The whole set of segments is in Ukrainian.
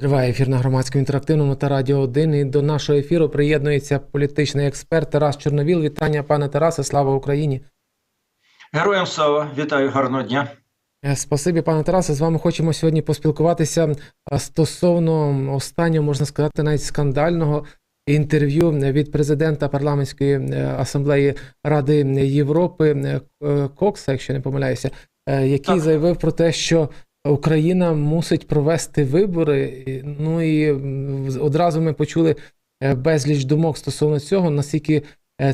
Триває ефір на громадському інтерактивному та радіо 1. І до нашого ефіру приєднується політичний експерт Тарас Чорновіл. Вітання, пане Тарасе, слава Україні! Героям слава, вітаю, гарного дня. Е, Спасибі, пане Тарасе. З вами хочемо сьогодні поспілкуватися стосовно останнього, можна сказати, навіть скандального інтерв'ю від президента парламентської е, асамблеї Ради Європи е, е, Кокса, якщо не помиляюся, е, який Так. заявив про те, що Україна мусить провести вибори. Ну і одразу ми почули е, безліч думок стосовно цього, наскільки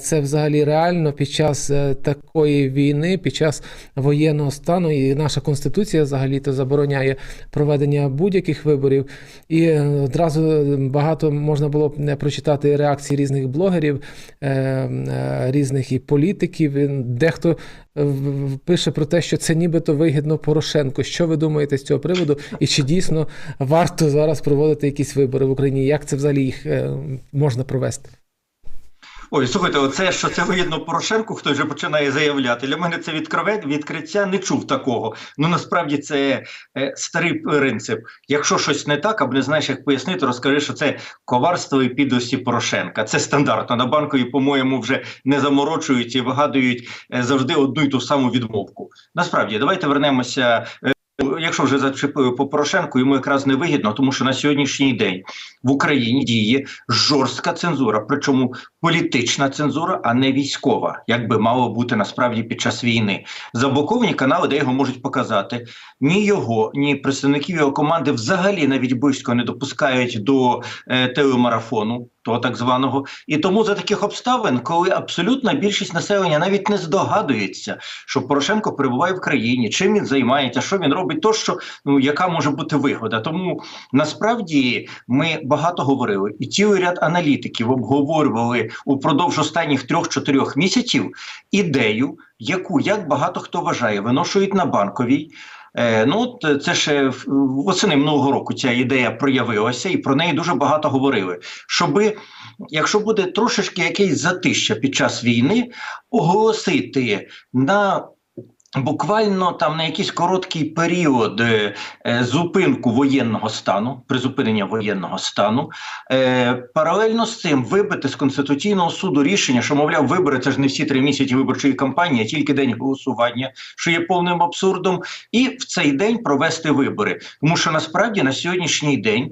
це взагалі реально під час е, такої війни, під час воєнного стану, і наша конституція взагалі то забороняє проведення будь-яких виборів. І е, одразу багато можна було б прочитати реакції різних блогерів, е, е, різних і політиків. Дехто е, пише про те, що це нібито вигідно Порошенко. Що ви думаєте з цього приводу? І чи дійсно варто зараз проводити якісь вибори в Україні? Як це взагалі їх е, можна провести? Ой, слухайте, оце що це вигідно Порошенку, хто вже починає заявляти. Для мене це відкриття не чув такого. Ну насправді це е, старий принцип. Якщо щось не так, або не знаєш, як пояснити, розкажи, що це коварство і підлості Порошенка. Це стандартно. На банкові, по-моєму, вже не заморочують і вигадують е, завжди одну і ту саму відмовку. Насправді, давайте вернемося. е, Якщо вже зачепили по Порошенку, йому якраз не вигідно, тому що на сьогоднішній день в Україні діє жорстка цензура, причому політична цензура, а не військова, як би мало бути насправді під час війни. Заблоковані канали, де його можуть показати. Ні його, ні представників його команди взагалі навіть близько не допускають до е, телемарафону, того так званого. І тому за таких обставин, коли абсолютна більшість населення навіть не здогадується, що Порошенко перебуває в країні, чим він займається, що він робить, то що ну яка може бути вигода. Тому насправді ми багато говорили, і цілий ряд аналітиків обговорювали упродовж останніх трьох-чотирьох місяців ідею, яку як багато хто вважає, виношують на банковій. Е, ну, е, це в- восени минулого року ця ідея проявилася, і про неї дуже багато говорили. Щоби, якщо буде трошечки якесь затища під час війни, оголосити на буквально там на якийсь короткий період е, е, зупинку воєнного стану, призупинення воєнного стану, е, паралельно з цим вибити з конституційного суду рішення, що мовляв, вибори це ж не всі три місяці виборчої кампанії, а тільки день голосування, що є повним абсурдом, і в цей день провести вибори. Тому що насправді на сьогоднішній день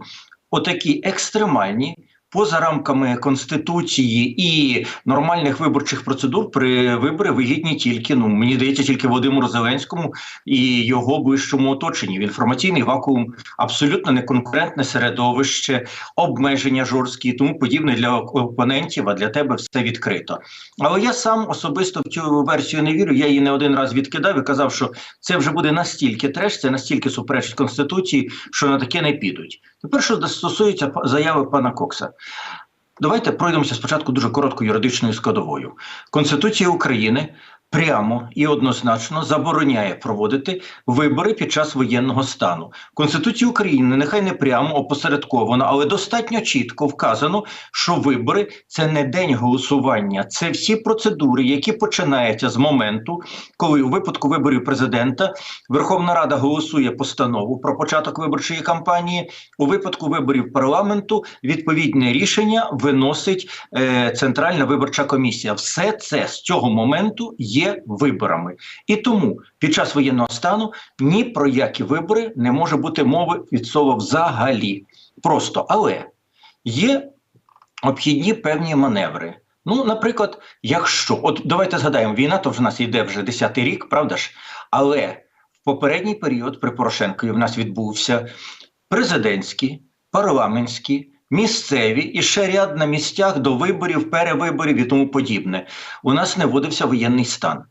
отакі екстремальні. Поза рамками конституції і нормальних виборчих процедур при вибори вигідні тільки ну мені здається, тільки Володимиру Зеленському і його ближчому оточенні. В інформаційний вакуум абсолютно неконкурентне середовище, обмеження жорсткі тому подібне для опонентів. А для тебе все відкрито. Але я сам особисто в цю версію не вірю. Я її не один раз відкидав і казав, що це вже буде настільки треш, це настільки суперечить конституції, що на таке не підуть. Тепер, що стосується заяви пана Кокса. Давайте пройдемося спочатку дуже коротко юридичною складовою. Конституція України прямо і однозначно забороняє проводити вибори під час воєнного стану. Конституція України нехай не прямо опосередковано, але достатньо чітко вказано, що вибори це не день голосування, це всі процедури, які починаються з моменту, коли у випадку виборів президента Верховна Рада голосує постанову про початок виборчої кампанії. У випадку виборів парламенту відповідне рішення виносить е, Центральна виборча комісія. Все це з цього моменту є виборами, і тому під час воєнного стану ні про які вибори не може бути мови від слова взагалі. Просто але є обхідні певні маневри. Ну, наприклад, якщо от давайте згадаємо, війна то в нас йде вже 10-й рік, правда ж? Але в попередній період при Порошенкові в нас відбувся президентські, парламентські, місцеві і ще ряд на місцях до виборів, перевиборів і тому подібне. У нас не вводився воєнний стан.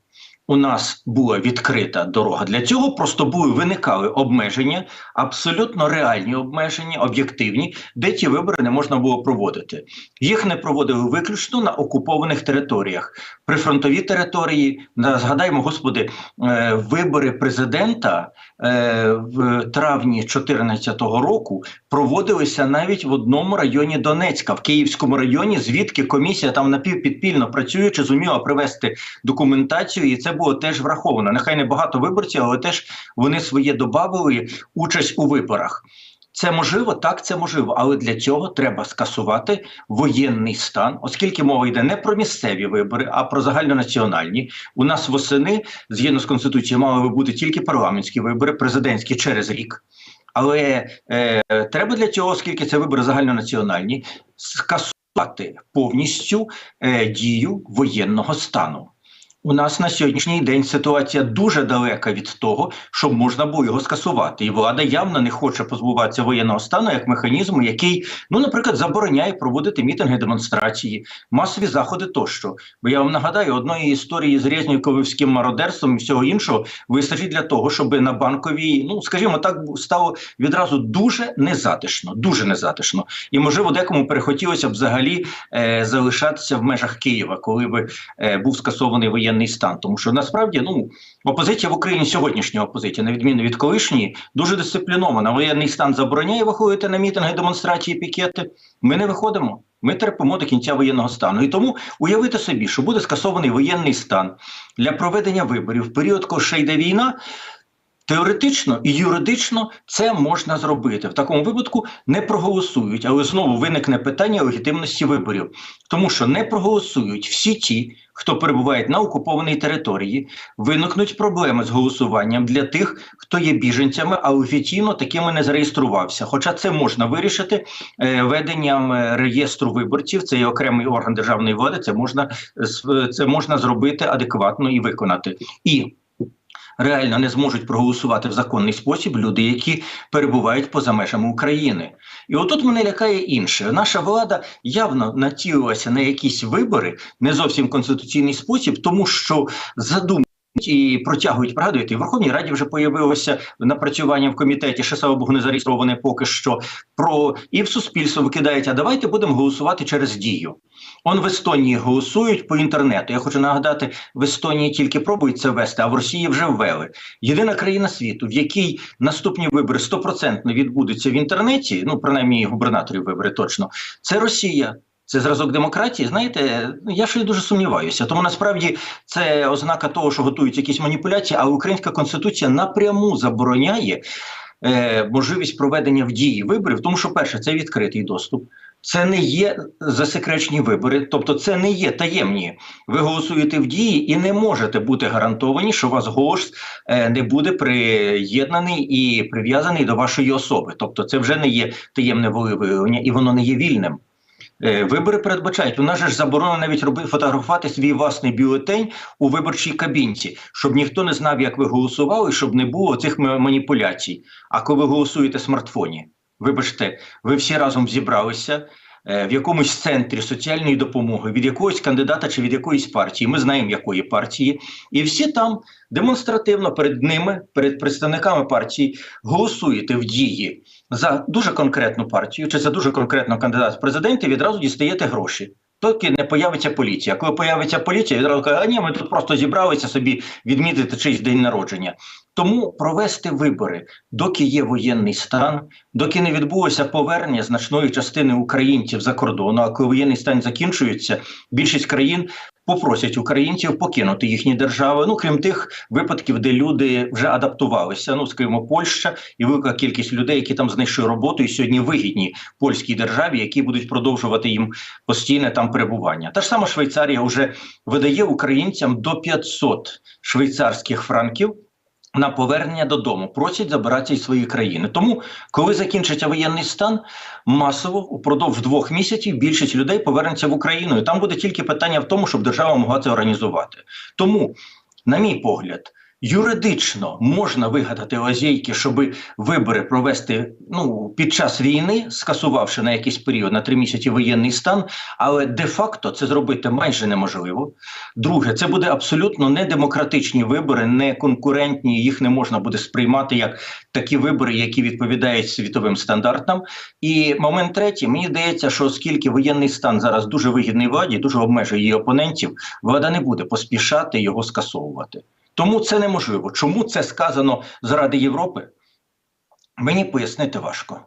У нас була відкрита дорога. Для цього просто були виникали обмеження, абсолютно реальні обмеження, об'єктивні, де ті вибори не можна було проводити. Їх не проводили виключно на окупованих територіях, прифронтові території. Згадаємо, господи, е, вибори президента в травні 2014 року проводилися навіть в одному районі Донецька, в Київському районі, звідки комісія там напівпідпільно працюючи, зуміла привести документацію, і це було теж враховано. Нехай не багато виборців, але теж вони своє добавили участь у виборах. Це можливо, так це можливо, але для цього треба скасувати воєнний стан, оскільки мова йде не про місцеві вибори, а про загальнонаціональні. У нас восени, згідно з конституцією, мали би бути тільки парламентські вибори, президентські через рік. Але е, треба для цього, оскільки це вибори загальнонаціональні, скасувати повністю е, дію воєнного стану. У нас на сьогоднішній день ситуація дуже далека від того, щоб можна було його скасувати, і влада явно не хоче позбуватися воєнного стану як механізму, який, ну, наприклад, забороняє проводити мітинги, демонстрації, масові заходи тощо. Бо я вам нагадаю, одної історії з Резніківським мародерством і всього іншого вистачить для того, щоб на банковій, ну скажімо так, стало відразу дуже незатишно, дуже незатишно. І можливо, декому перехотілося б взагалі е, залишатися в межах Києва, коли би е, був скасований воєнний стан. Тому що насправді ну опозиція в Україні сьогоднішня опозиція, на відміну від колишньої, дуже дисциплінована. Воєнний стан забороняє виходити на мітинги, демонстрації, пікети. Ми не виходимо. Ми терпимо до кінця воєнного стану. І тому уявити собі, що буде скасований воєнний стан для проведення виборів в період, коли ще йде війна. Теоретично і юридично це можна зробити. В такому випадку не проголосують, але знову виникне питання легітимності виборів, тому що не проголосують всі ті, хто перебувають на окупованій території, виникнуть проблеми з голосуванням для тих, хто є біженцями, а офіційно такими не зареєструвався. Хоча це можна вирішити е, веденням е, реєстру виборців, це є окремий орган державної влади. Це можна е, це можна зробити адекватно і виконати і реально не зможуть проголосувати в законний спосіб люди, які перебувають поза межами України. І отут мене лякає інше. Наша влада явно націлилася на якісь вибори, не зовсім конституційний спосіб, тому що задум. І протягують пригадуєте, в Верховній Раді вже появилося напрацювання в комітеті, ще слава Богу, не зареєстроване поки що. Про і в суспільство викидають. А давайте будемо голосувати через дію. Он в Естонії голосують по інтернету. Я хочу нагадати, в Естонії тільки пробують це ввести, а в Росії вже ввели. Єдина країна світу, в якій наступні вибори стопроцентно відбудуться в інтернеті. Ну принаймні губернаторів вибори точно. Це Росія. Це зразок демократії. Знаєте, я ще дуже сумніваюся. Тому насправді це ознака того, що готуються якісь маніпуляції, а українська конституція напряму забороняє е, можливість проведення в дії виборів, тому що перше це відкритий доступ. Це не є засекречені вибори, тобто це не є таємні. Ви голосуєте в дії і не можете бути гарантовані, що ваш голос е, не буде приєднаний і прив'язаний до вашої особи. Тобто, це вже не є таємне волевиявлення і воно не є вільним. Е, вибори передбачають, у нас же ж заборонено навіть робити фотографувати свій власний бюлетень у виборчій кабінці, щоб ніхто не знав, як ви голосували, щоб не було цих маніпуляцій. А коли ви голосуєте в смартфоні, вибачте, ви всі разом зібралися. Е, в якомусь центрі соціальної допомоги від якогось кандидата чи від якоїсь партії, ми знаємо якої партії, і всі там демонстративно перед ними, перед представниками партії, голосуєте в дії за дуже конкретну партію чи за дуже конкретного кандидата в президенти, відразу дістаєте гроші. Доки не появиться поліція. Коли появиться поліція, відразу каже, а ні, ми тут просто зібралися собі відмітити чийсь день народження. Тому провести вибори, доки є воєнний стан, доки не відбулося повернення значної частини українців за кордону. А коли воєнний стан закінчується, більшість країн попросять українців покинути їхні держави. Ну крім тих випадків, де люди вже адаптувалися. Ну скажімо, Польща і велика кількість людей, які там знайшли роботу і сьогодні вигідні польській державі, які будуть продовжувати їм постійне там перебування. Та ж сама Швейцарія вже видає українцям до 500 швейцарських франків на повернення додому просять забирати із своєї країни. Тому, коли закінчиться воєнний стан, масово упродовж двох місяців більшість людей повернеться в Україну. І там буде тільки питання в тому, щоб держава могла це організувати. Тому, на мій погляд. Юридично можна вигадати лазейки, щоб вибори провести ну під час війни, скасувавши на якийсь період на три місяці воєнний стан, але де-факто це зробити майже неможливо. Друге, це буде абсолютно не демократичні вибори, не конкурентні. Їх не можна буде сприймати як такі вибори, які відповідають світовим стандартам. І момент третій, мені здається, що оскільки воєнний стан зараз дуже вигідний владі, дуже обмежує її опонентів, влада не буде поспішати його скасовувати. Тому це неможливо. Чому це сказано заради Європи? Мені пояснити важко.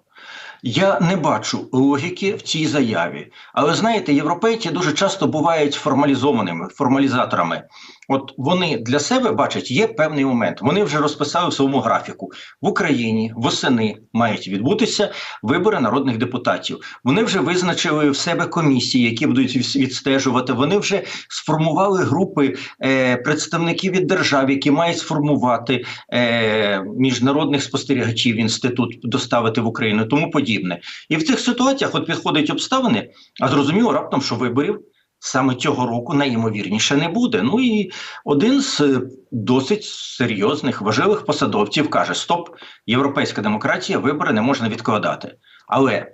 Я не бачу логіки в цій заяві. Але знаєте, європейці дуже часто бувають формалізованими формалізаторами. От вони для себе бачать, є певний момент. Вони вже розписали в своєму графіку в Україні восени мають відбутися вибори народних депутатів. Вони вже визначили в себе комісії, які будуть відстежувати. Вони вже сформували групи е, представників від держав, які мають сформувати е, міжнародних спостерігачів інститут доставити в Україну, тому подібне. І в цих ситуаціях от підходять обставини, а зрозуміло раптом, що виборів. Саме цього року найімовірніше не буде. Ну і один з е, досить серйозних важливих посадовців каже: Стоп, європейська демократія, вибори не можна відкладати. Але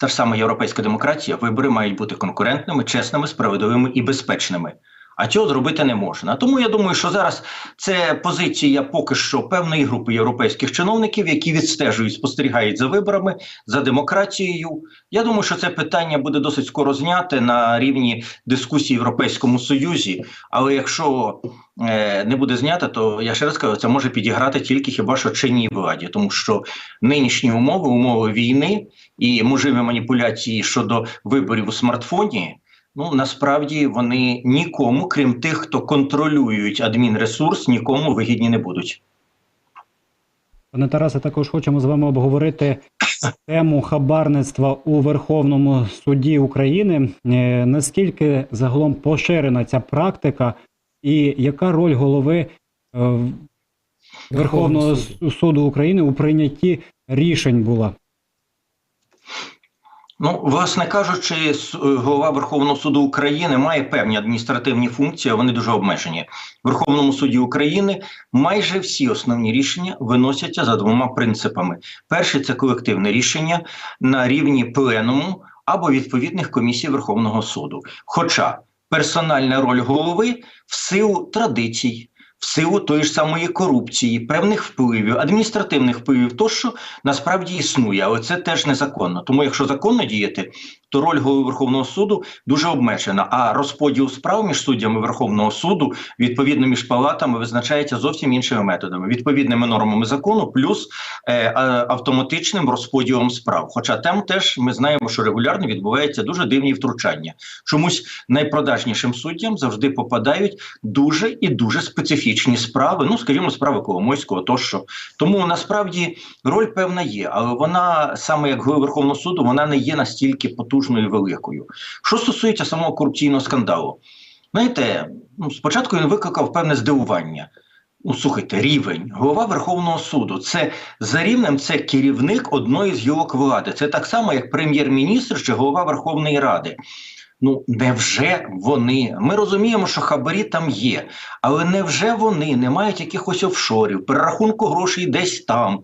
та ж сама європейська демократія, вибори мають бути конкурентними, чесними, справедливими і безпечними. А цього зробити не можна. Тому я думаю, що зараз це позиція поки що певної групи європейських чиновників, які відстежують, спостерігають за виборами, за демократією. Я думаю, що це питання буде досить скоро зняте на рівні дискусії в Європейському Союзі. Але якщо е, не буде знято, то я ще раз кажу, це може підіграти тільки хіба що чинній владі, тому що нинішні умови, умови війни і можливі маніпуляції щодо виборів у смартфоні. Ну насправді вони нікому, крім тих, хто контролюють адмінресурс, нікому вигідні не будуть. Пане Тарасе, також хочемо з вами обговорити тему хабарництва у Верховному суді України. Е, Наскільки загалом поширена ця практика, і яка роль голови е, Верховного суду. суду України у прийнятті рішень була? Ну, власне кажучи, е, голова Верховного суду України має певні адміністративні функції, а вони дуже обмежені. В Верховному суді України майже всі основні рішення виносяться за двома принципами: перший це колективне рішення на рівні пленуму або відповідних комісій Верховного суду. Хоча персональна роль голови в силу традицій. В силу тої ж самої корупції, певних впливів, адміністративних впливів, тощо насправді існує, але це теж незаконно. Тому, якщо законно діяти, то роль голови Верховного суду дуже обмежена. А розподіл справ між суддями Верховного суду, відповідно між палатами, визначається зовсім іншими методами, відповідними нормами закону, плюс е, автоматичним розподілом справ. Хоча там теж ми знаємо, що регулярно відбуваються дуже дивні втручання. Чомусь найпродажнішим суддям завжди попадають дуже і дуже специфічні справи. Ну, скажімо, справи Коломойського тощо. Тому насправді роль певна є, але вона саме як голови Верховного суду, вона не є настільки потужною і великою. Що стосується самого корупційного скандалу, знаєте, ну, спочатку він викликав певне здивування. Ну, слухайте, рівень, голова Верховного суду. Це за рівнем це керівник одної з гілок влади. Це так само, як прем'єр-міністр чи голова Верховної Ради. Ну, невже вони? Ми розуміємо, що хабарі там є, але невже вони не мають якихось офшорів, перерахунку грошей десь там,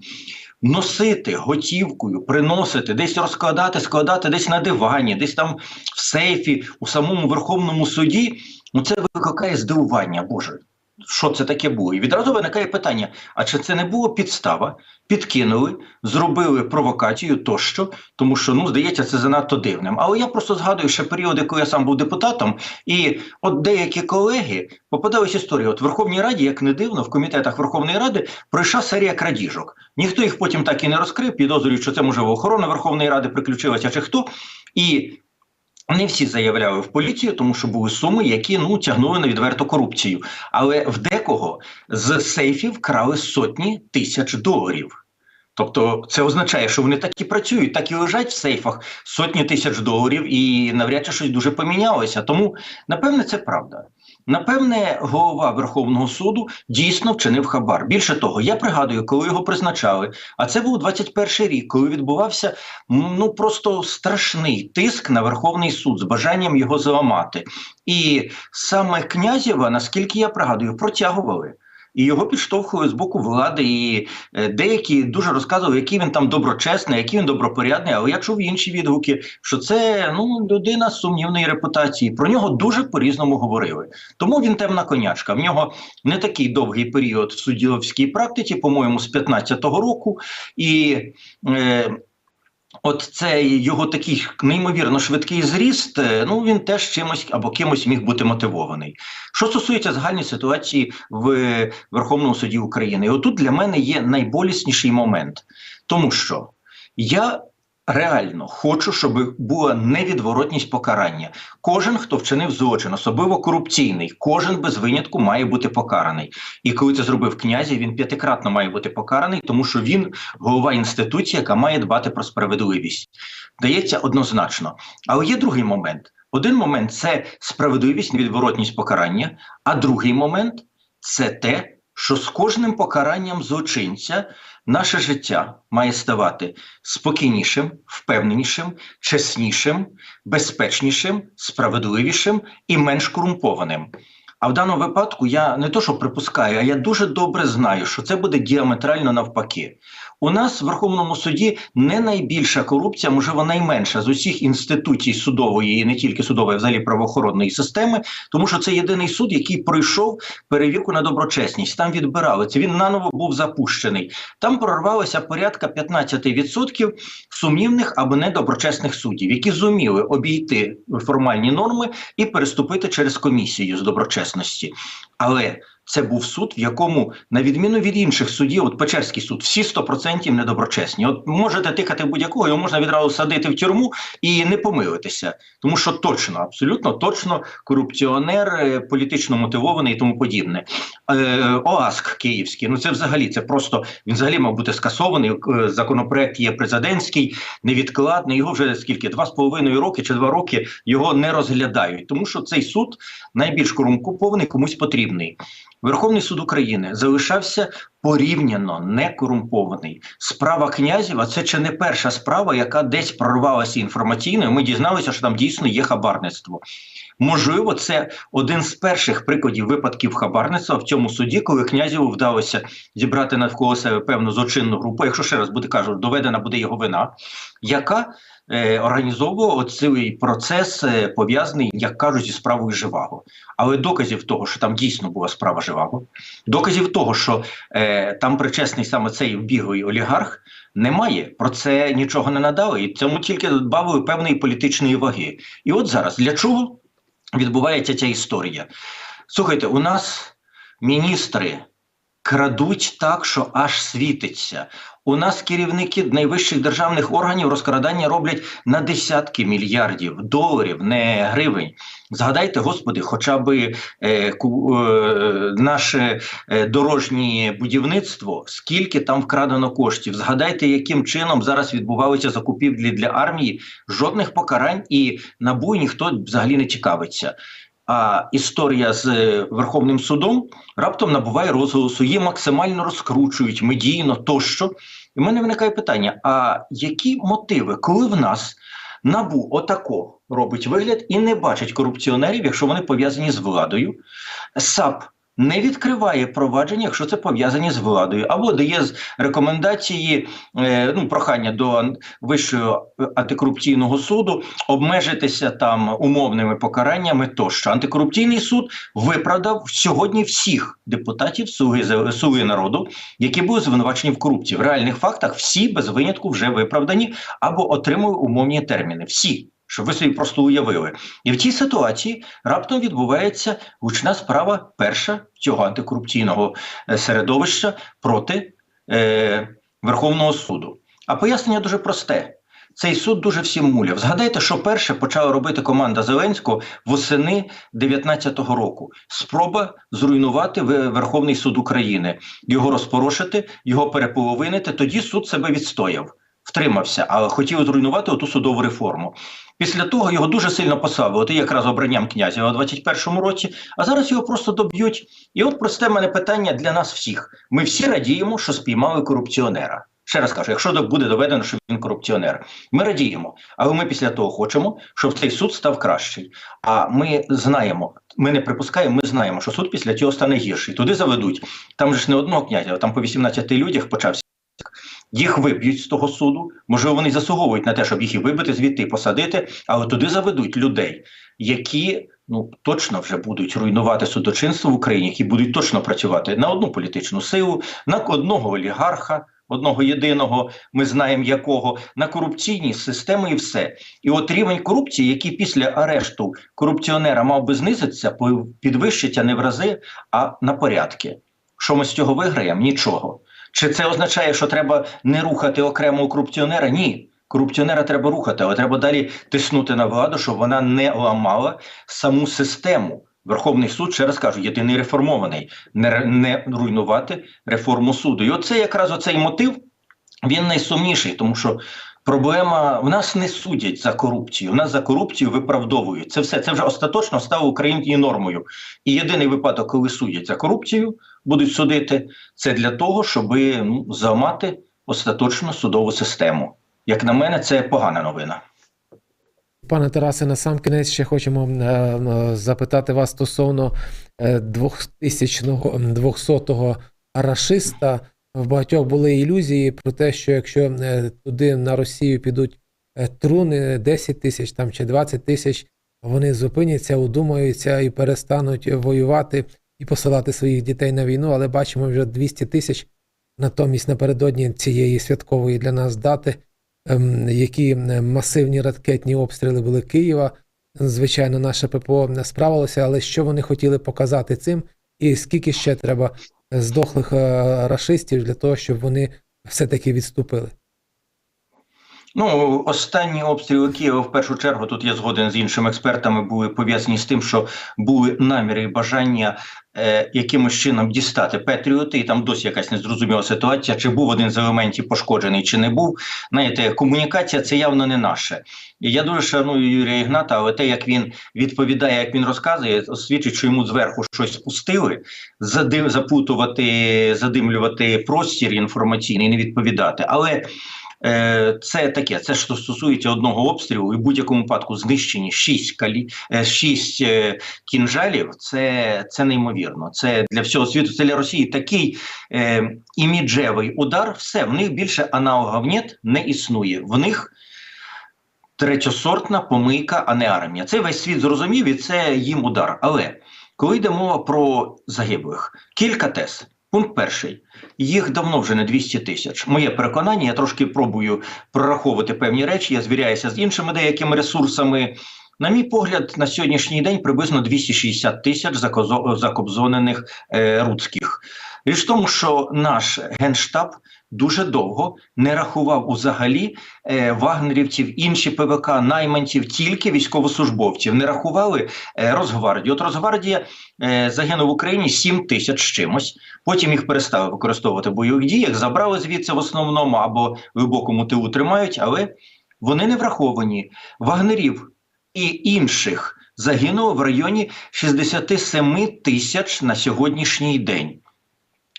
носити готівкою, приносити, десь розкладати, складати десь на дивані, десь там в сейфі, у самому Верховному суді? Ну це викликає здивування, Боже. Що це таке було? І відразу виникає питання: а чи це не було підстава? Підкинули, зробили провокацію тощо, тому що ну здається, це занадто дивним. Але я просто згадую ще періоди, коли я сам був депутатом, і от деякі колеги попадались історії. От в Верховній Раді, як не дивно, в комітетах Верховної Ради пройшла серія крадіжок. Ніхто їх потім так і не розкрив, підозрюють, що це можливо охорона Верховної Ради приключилася чи хто. І не всі заявляли в поліцію, тому що були суми, які ну тягнули на відверту корупцію. Але в декого з сейфів крали сотні тисяч доларів. Тобто це означає, що вони так і працюють, так і лежать в сейфах сотні тисяч доларів, і навряд чи щось дуже помінялося. Тому, напевне, це правда. Напевне, голова Верховного суду дійсно вчинив хабар. Більше того, я пригадую, коли його призначали. А це був 21 рік, коли відбувався ну просто страшний тиск на Верховний суд з бажанням його зламати. І саме князєва, наскільки я пригадую, протягували. І його підштовхували з боку влади, і е, деякі дуже розказували, який він там доброчесний, який він добропорядний. Але я чув інші відгуки, що це ну людина з сумнівної репутації. Про нього дуже по-різному говорили. Тому він темна конячка. В нього не такий довгий період в суддівській практиці, по-моєму, з 15-го року. І е, От цей його такий неймовірно швидкий зріст, е, ну він теж чимось або кимось міг бути мотивований. Що стосується загальної ситуації в Верховному суді України, отут для мене є найболісніший момент, тому що я реально хочу, щоб була невідворотність покарання. Кожен, хто вчинив злочин, особливо корупційний, кожен без винятку має бути покараний. І коли це зробив князі, він п'ятикратно має бути покараний, тому що він голова інституції, яка має дбати про справедливість. Дається однозначно. Але є другий момент. Один момент це справедливість, невідворотність покарання, а другий момент це те, що з кожним покаранням злочинця наше життя має ставати спокійнішим, впевненішим, чеснішим, безпечнішим, справедливішим і менш корумпованим. А в даному випадку я не то, що припускаю, а я дуже добре знаю, що це буде діаметрально навпаки. У нас в Верховному суді не найбільша корупція, можливо, найменша з усіх інституцій судової і не тільки судової, а взагалі правоохоронної системи, тому що це єдиний суд, який пройшов перевірку на доброчесність. Там відбирали це. Він наново був запущений. Там прорвалося порядка 15% сумнівних або недоброчесних суддів, які зуміли обійти формальні норми і переступити через комісію з доброчесності. Але це був суд, в якому, на відміну від інших судів, от Печерський суд, всі 100% недоброчесні. От можете тикати будь-якого, його можна відразу садити в тюрму і не помилитися, тому що точно, абсолютно точно корупціонер, е, політично мотивований і тому подібне. Е, ОАСК Київський, ну це взагалі це просто він взагалі мав бути скасований. Е, Законопроект є президентський, невідкладний. Його вже скільки два з половиною роки чи два роки його не розглядають, тому що цей суд найбільш корумпований комусь потрібний. Верховний суд України залишався порівняно некорумпований. Справа князів, а це чи не перша справа, яка десь прорвалася інформаційно. і Ми дізналися, що там дійсно є хабарництво. Можливо, це один з перших прикладів випадків хабарництва в цьому суді, коли князеву вдалося зібрати навколо себе певну злочинну групу. Якщо ще раз буде кажу, доведена буде його вина, яка е, організовувала цей процес е, пов'язаний, як кажуть, зі справою Живаго. Але доказів того, що там дійсно була справа Живаго, доказів того, що е, там причесний саме цей вбіглий олігарх, немає. Про це нічого не надали, і цьому тільки додбавили певної політичної ваги. І от зараз для чого відбувається ця історія? Слухайте, у нас міністри крадуть так, що аж світиться. У нас керівники найвищих державних органів розкрадання роблять на десятки мільярдів доларів, не гривень. Згадайте, господи, хоча б е, ку, е, наше е, дорожнє будівництво, скільки там вкрадено коштів. Згадайте, яким чином зараз відбувалися закупівлі для армії. Жодних покарань і набу ніхто взагалі не цікавиться. А історія з е, Верховним судом раптом набуває розголосу, її максимально розкручують медійно тощо. І в мене виникає питання: а які мотиви, коли в нас набу отако робить вигляд і не бачить корупціонерів, якщо вони пов'язані з владою, САП не відкриває провадження, якщо це пов'язані з владою, або дає рекомендації, е, ну прохання до вищого антикорупційного суду обмежитися там умовними покараннями. Тощо антикорупційний суд виправдав сьогодні всіх депутатів Слуги за- Слуги народу, які були звинувачені в корупції. В реальних фактах всі без винятку вже виправдані або отримали умовні терміни. Всі. Щоб ви собі просто уявили, і в цій ситуації раптом відбувається гучна справа перша цього антикорупційного е, середовища проти е, Верховного суду. А пояснення дуже просте. Цей суд дуже всім муляв. Згадайте, що перше почала робити команда Зеленського восени 19-го року. Спроба зруйнувати Верховний суд України, його розпорошити, його переполовинити. Тоді суд себе відстояв, втримався, але хотів зруйнувати оту судову реформу. Після того його дуже сильно послабили, от якраз обранням князя у 21-му році, а зараз його просто доб'ють. І от просте мене питання для нас всіх. Ми всі радіємо, що спіймали корупціонера. Ще раз кажу, якщо буде доведено, що він корупціонер, ми радіємо, але ми після того хочемо, щоб цей суд став кращий. А ми знаємо, ми не припускаємо, ми знаємо, що суд після цього стане гірший. Туди заведуть. Там же ж не одного князя, там по 18 людях почався. Їх виб'ють з того суду. Можливо, вони заслуговують на те, щоб їх і вибити звідти посадити, але туди заведуть людей, які ну точно вже будуть руйнувати судочинство в Україні, які будуть точно працювати на одну політичну силу, на одного олігарха, одного єдиного, ми знаємо якого, на корупційні системи і все. І от рівень корупції, який після арешту корупціонера мав би знизитися, підвищиться не в рази, а на порядки. Що ми з цього виграємо? Нічого. Чи це означає, що треба не рухати окремого корупціонера? Ні. Корупціонера треба рухати, але треба далі тиснути на владу, щоб вона не ламала саму систему. Верховний суд, ще раз кажу, єдиний реформований, не, не руйнувати реформу суду. І оце якраз оцей мотив, він найсумніший, тому що проблема в нас не судять за корупцію. В нас за корупцію виправдовують. Це все це вже остаточно стало Україні нормою. І єдиний випадок, коли судять за корупцію, будуть судити, це для того, щоб ну, зламати остаточно судову систему. Як на мене, це погана новина. Пане Тарасе, на сам кінець ще хочемо е, е, запитати вас стосовно е, 2000-го, 200-го рашиста. В багатьох були ілюзії про те, що якщо е, туди на Росію підуть е, труни 10 тисяч там чи 20 тисяч, вони зупиняться, удумаються і перестануть воювати і посилати своїх дітей на війну. Але бачимо вже 200 тисяч натомість напередодні цієї святкової для нас дати ем, які масивні ракетні обстріли були Києва. Звичайно, наше ППО не справилося, але що вони хотіли показати цим, і скільки ще треба здохлих расистів рашистів для того, щоб вони все-таки відступили? Ну, останні обстріли Києва в першу чергу тут я згоден з іншими експертами, були пов'язані з тим, що були наміри і бажання е, якимось чином дістати Петріоти, і там досі якась незрозуміла ситуація, чи був один з елементів пошкоджений, чи не був. Знаєте, комунікація це явно не наше. І я дуже шаную Юрія Ігната, але те, як він відповідає, як він розказує, свідчить, що йому зверху щось спустили, задим, запутувати, задимлювати простір інформаційний, не відповідати. Але Це таке, це що стосується одного обстрілу, і в будь-якому випадку знищені 6 калі... 6 е, кінжалів. Це, це неймовірно. Це для всього світу, це для Росії такий е, іміджевий удар. Все, в них більше аналогів нет, не існує. В них третьосортна помийка, а не армія. Це весь світ зрозумів, і це їм удар. Але коли йде мова про загиблих, кілька тез. Пункт перший. Їх давно вже не 200 тисяч. Моє переконання, я трошки пробую прораховувати певні речі, я звіряюся з іншими деякими ресурсами. На мій погляд, на сьогоднішній день приблизно 260 тисяч закобзонених е, руцьких. Річ в тому, що наш генштаб дуже довго не рахував взагалі е, вагнерівців, інші ПВК, найманців, тільки військовослужбовців. Не рахували е, Росгвардію. От Росгвардія е, загинув в Україні 7 тисяч з чимось. Потім їх перестали використовувати в бойових діях, забрали звідси в основному або в глибокому тилу тримають, але вони не враховані. Вагнерів і інших загинуло в районі 67 тисяч на сьогоднішній день.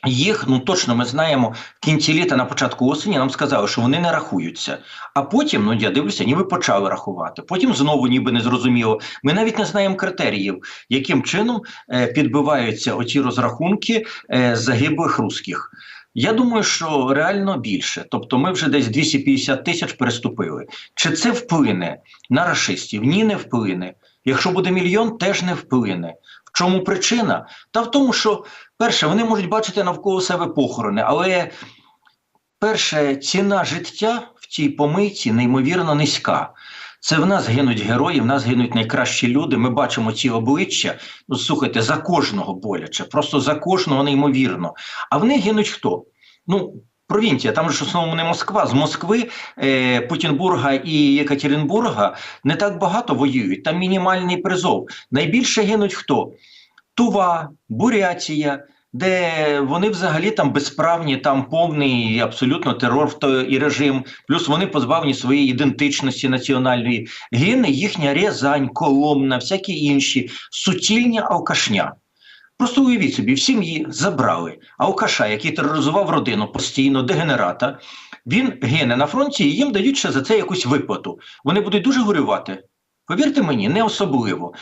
Їх ну точно ми знаємо в кінці літа на початку осені нам сказали, що вони не рахуються. А потім, ну я дивлюся, ніби почали рахувати. Потім знову ніби не зрозуміло. Ми навіть не знаємо критеріїв, яким чином е, підбиваються оці розрахунки е, загиблих русських. Я думаю, що реально більше. Тобто, ми вже десь 250 тисяч переступили. Чи це вплине на рашистів? Ні, не вплине. Якщо буде мільйон, теж не вплине. В чому причина? Та в тому, що перше, вони можуть бачити навколо себе похорони, але перше, ціна життя в цій помийці неймовірно низька. Це в нас гинуть герої, в нас гинуть найкращі люди. Ми бачимо ці обличчя. Ну слухайте, за кожного боляче, просто за кожного неймовірно. А в них гинуть хто? Ну, провінція, там ж в основному не Москва. З Москви, е, Путінбурга і Єкатеринбурга не так багато воюють. Там мінімальний призов. Найбільше гинуть хто? Тува, Бурятія, де вони взагалі там безправні, там повний абсолютно терор в той і режим. Плюс вони позбавлені своєї ідентичності національної. Гине їхня Рязань, Коломна, всякі інші суцільня алкашня. Просто уявіть собі, в сім'ї забрали алкаша, який тероризував родину постійно, дегенерата. Він гине на фронті, і їм дають ще за це якусь виплату. Вони будуть дуже горювати. Повірте мені, не особливо.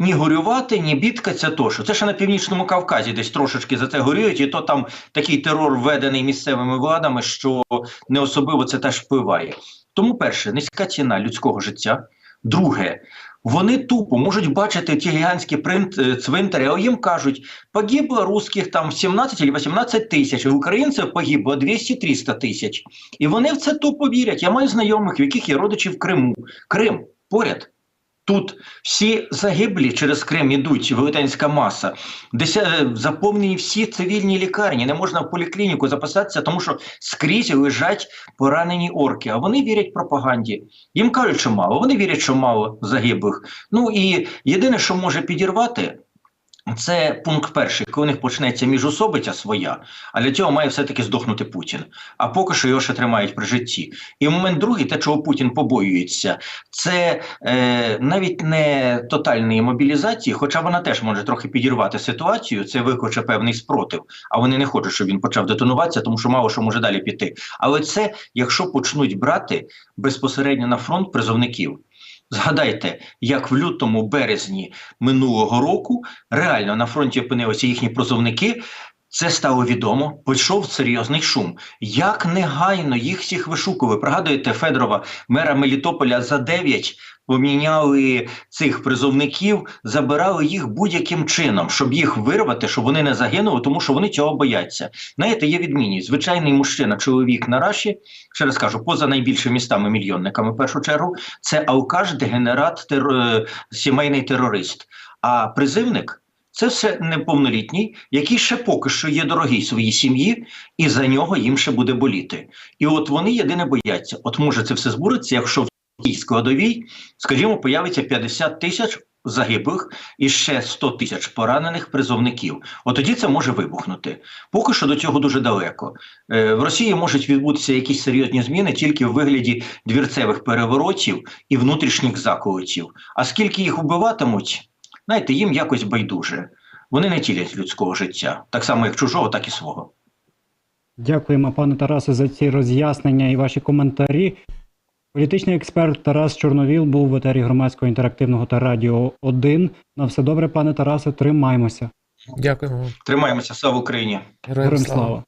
Ні горювати, ні бідкаться, то що. Це ще на північному Кавказі десь трошечки за це горюють, і то там такий терор введений місцевими владами, що не особливо це теж впливає. Тому, перше, низька ціна людського життя. Друге, вони тупо можуть бачити ті гігантські принт е, цвинтарі, а їм кажуть, погибло русських там 17 чи 18 тисяч, а українців погибло 200-300 тисяч. І вони в це тупо вірять. Я маю знайомих, в яких є родичі в Криму. Крим поряд. Тут всі загиблі через Крим ідуть, велетенська маса. Деся... Заповнені всі цивільні лікарні. Не можна в поліклініку записатися, тому що скрізь лежать поранені орки. А вони вірять пропаганді. Їм кажуть, що мало. Вони вірять, що мало загиблих. Ну і єдине, що може підірвати. Це пункт перший, коли у них почнеться міжособиця своя, а для цього має все-таки здохнути Путін. А поки що його ще тримають при житті. І момент другий, те, чого Путін побоюється, це е, навіть не тотальної мобілізації, хоча вона теж може трохи підірвати ситуацію. Це викличе певний спротив. А вони не хочуть, щоб він почав детонуватися, тому що мало що може далі піти. Але це якщо почнуть брати безпосередньо на фронт призовників. Згадайте, як в лютому березні минулого року реально на фронті опинилися їхні призовники. Це стало відомо, пішов серйозний шум. Як негайно їх всіх вишукували. Пригадуєте, Федорова, мера Мелітополя, за 9 поміняли цих призовників, забирали їх будь-яким чином, щоб їх вирвати, щоб вони не загинули, тому що вони цього бояться. Знаєте, є відмінність. Звичайний мужчина, чоловік на раші, ще раз кажу, поза найбільшими містами мільйонниками, в першу чергу, це алкаш, дегенерат, тер... е, сімейний терорист. А призивник. Це все неповнолітній, який ще поки що є дорогий своїй сім'ї, і за нього їм ще буде боліти. І от вони єдине бояться. От може це все збуриться, якщо в тій складовій, скажімо, появиться 50 тисяч загиблих і ще 100 тисяч поранених призовників. От тоді це може вибухнути. Поки що до цього дуже далеко. Е, в Росії можуть відбутися якісь серйозні зміни тільки в вигляді двірцевих переворотів і внутрішніх заколотів. А скільки їх вбиватимуть? Знаєте, їм якось байдуже. Вони не тілять людського життя, так само як чужого, так і свого. Дякуємо, пане Тарасе, за ці роз'яснення і ваші коментарі. Політичний експерт Тарас Чорновіл був в етері громадського інтерактивного та радіо 1. На все добре, пане Тарасе, тримаймося. Дякуємо. Тримаємося, слава Україні! Героям Героям слава. слава.